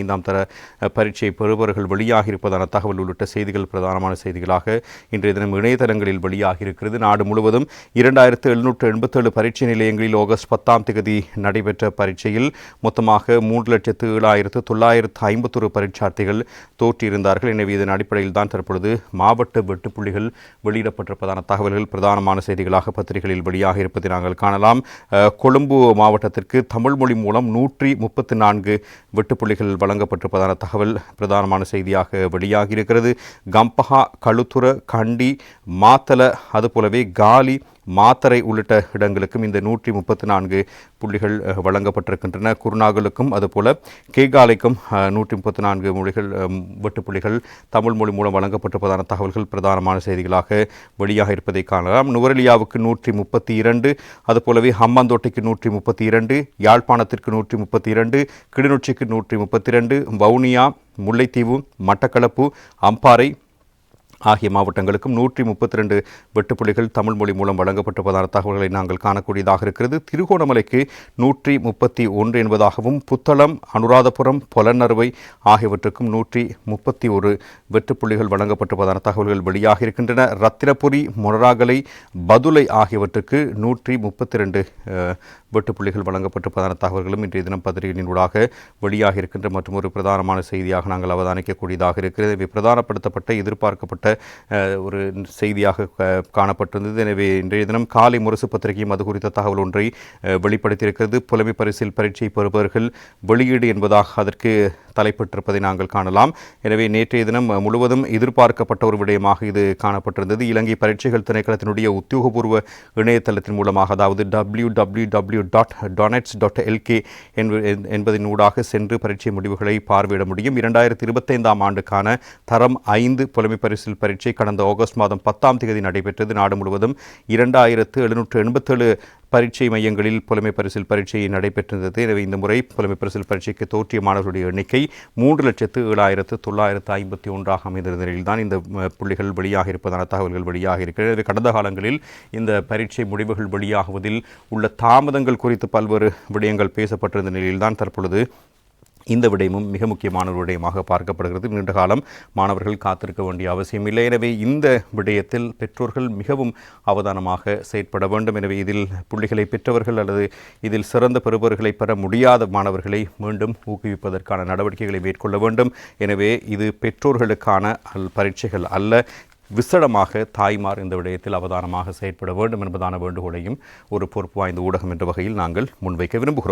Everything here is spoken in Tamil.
ஐந்தாம் தர பரீட்சை பெறுபவர்கள் வெளியாகி இருப்பதான தகவல் உள்ளிட்ட செய்திகள் பிரதானமான செய்திகளாக இன்றைய தினம் இணையதளங்களில் வெளியாகி இருக்கிறது நாடு முழுவதும் இரண்டாயிரத்து எழுநூற்று எண்பத்தேழு பரீட்சை நிலையங்களில் ஆகஸ்ட் பத்தாம் தேதி நடைபெற்ற பரீட்சையில் மொத்தமாக மூன்று லட்சத்து ஏழாயிரத்து தொள்ளாயிரத்து ஐம்பத்தொரு பரீட்சார்த்திகள் தோற்றியிருந்தார்கள். எனவே இதன் அடிப்படையில் தான் தற்பொழுது மாவட்ட வெட்டுப்புள்ளிகள் வெளியிடப்பட்டிருப்பதான தகவல்கள் பிரதானமான செய்திகளாக பத்திரிகைகளில் வெளியாக இருப்பதை நாங்கள் காணலாம். கொழும்பு மாவட்டத்திற்கு தமிழ் மொழி மூலம் நூற்றி முப்பத்தி நான்கு வெட்டுப்புள்ளிகள் வழங்கப்பட்டிருப்பதான தகவல் பிரதானமான செய்தியாக வெளியாகியிருக்கிறது. கம்பஹா கழுத்துற கண்டி மாத்தல அதுபோலவே காலி மாத்தரை உள்ளிட்ட இடங்களுக்கும் இந்த நூற்றி முப்பத்தி நான்கு புள்ளிகள் வழங்கப்பட்டிருக்கின்றன. குருநாகலுக்கும் அதுபோல கேகாலைக்கும் நூற்றி முப்பத்தி நான்கு மொழிகள் வெட்டுப்புள்ளிகள் தமிழ் மொழி மூலம் வழங்கப்பட்டிருப்பதான தகவல்கள் பிரதானமான செய்திகளாக வெளியாக இருப்பதை காணலாம். நுவரெலியாவுக்கு நூற்றி முப்பத்தி இரண்டு அதுபோலவே ஹம்மாந்தோட்டைக்கு நூற்றி முப்பத்தி இரண்டு யாழ்ப்பாணத்திற்கு நூற்றி முப்பத்தி இரண்டு கிளிநொச்சிக்கு நூற்றி முப்பத்தி இரண்டு வவுனியா முல்லைத்தீவு மட்டக்களப்பு அம்பாறை ஆகிய மாவட்டங்களுக்கும் நூற்றி முப்பத்தி ரெண்டு வெட்டுப்புள்ளிகள் தமிழ் மொழி மூலம் வழங்கப்பட்டிருப்பதான தகவல்களை நாங்கள் காணக்கூடியதாக இருக்கிறது. திருகோணமலைக்கு நூற்றி முப்பத்தி ஒன்று என்பதாகவும் புத்தளம் அனுராதபுரம் பொலநறுவை ஆகியவற்றுக்கும் நூற்றி முப்பத்தி ஒரு வெட்டுப்புள்ளிகள் வழங்கப்பட்டிருப்பதான தகவல்கள் வெளியாக இருக்கின்றன. ரத்தினபுரி மொனராகலை பதுலை ஆகியவற்றுக்கு நூற்றி முப்பத்தி ரெண்டு வெட்டுப்புள்ளிகள் வழங்கப்பட்டிருப்பதான தகவல்களும் இன்றைய தினம் பத்திரிகையினூடாக வெளியாக இருக்கின்ற மற்றும் ஒரு பிரதானமான செய்தியாக நாங்கள் அவதானிக்கக்கூடியதாக இருக்கிறது. பிரதானப்படுத்தப்பட்ட எதிர்பார்க்கப்பட்ட ஒரு செய்தியாக காணப்பட்டிருந்தது. எனவே இன்றைய தினம் காலை முரசு பத்திரிகையும் அது குறித்த தகவல் ஒன்றை வெளிப்படுத்தியிருக்கிறது. புலமை பரிசில் பரீட்சை பெறுபவர்கள் வெளியீடு என்பதாக அதற்கு தலைப்பட்டிருப்பதை நாங்கள் காணலாம். எனவே நேற்றைய தினம் முழுவதும் எதிர்பார்க்கப்பட்ட ஒரு விடயமாக இது காணப்பட்டிருந்தது. இலங்கை பரீட்சைகள் திணைக்களத்தினுடைய உத்தியோகபூர்வ இணையதளத்தின் மூலமாக அதாவது W W W dot doenets dot LK என்பதன் ஊடாக சென்று பரீட்சை முடிவுகளை பார்வையிட முடியும். இரண்டாயிரத்தி இருபத்தைந்தாம் ஆண்டுக்கான தரம் ஐந்து புலமை பரிசில் பரீட்சை கடந்த ஆகஸ்ட் மாதம் பத்தாம் தேதி நடைபெற்றது. நாடு முழுவதும் இரண்டாயிரத்து எழுநூற்று எண்பத்தேழு பரீட்சை மையங்களில் புலமை பரிசில் பரீட்சை நடைபெற்றிருந்தது. எனவே இந்த முறை புலமை பரிசில் பரீட்சைக்கு தோற்றிய மாணவர்களுடைய எண்ணிக்கை மூன்று லட்சத்து ஏழாயிரத்து தொள்ளாயிரத்து ஐம்பத்தி ஒன்றாக அமைந்திருந்த நிலையில்தான் இந்த புள்ளிகள் வெளியாக இருப்பதான தகவல்கள் வெளியாக இருக்கிறது. கடந்த காலங்களில் இந்த பரீட்சை முடிவுகள் வெளியாகுவதில் உள்ள தாமதங்கள் குறித்து பல்வேறு விடயங்கள் பேசப்பட்டிருந்த நிலையில்தான் தற்பொழுது இந்த விடயமும் மிக முக்கியமான ஒரு விடயமாக பார்க்கப்படுகிறது. நீண்ட காலம் மாணவர்கள் காத்திருக்க வேண்டிய அவசியம் இல்லை. எனவே இந்த விடயத்தில் பெற்றோர்கள் மிகவும் அவதானமாக செயற்பட வேண்டும். எனவே இதில் புள்ளிகளை பெற்றவர்கள் அல்லது இதில் சிறந்த பெறுபவர்களை பெற முடியாத மாணவர்களை மீண்டும் ஊக்குவிப்பதற்கான நடவடிக்கைகளை மேற்கொள்ள வேண்டும். எனவே இது பெற்றோர்களுக்கான பரீட்சைகள் அல்ல. விசடமாக தாய்மார் இந்த விடயத்தில் அவதானமாக செயற்பட வேண்டும் என்பதான வேண்டுகோளையும் ஒரு பொறுப்பு வாய்ந்த ஊடகம் என்ற வகையில் நாங்கள் முன்வைக்க விரும்புகிறோம்.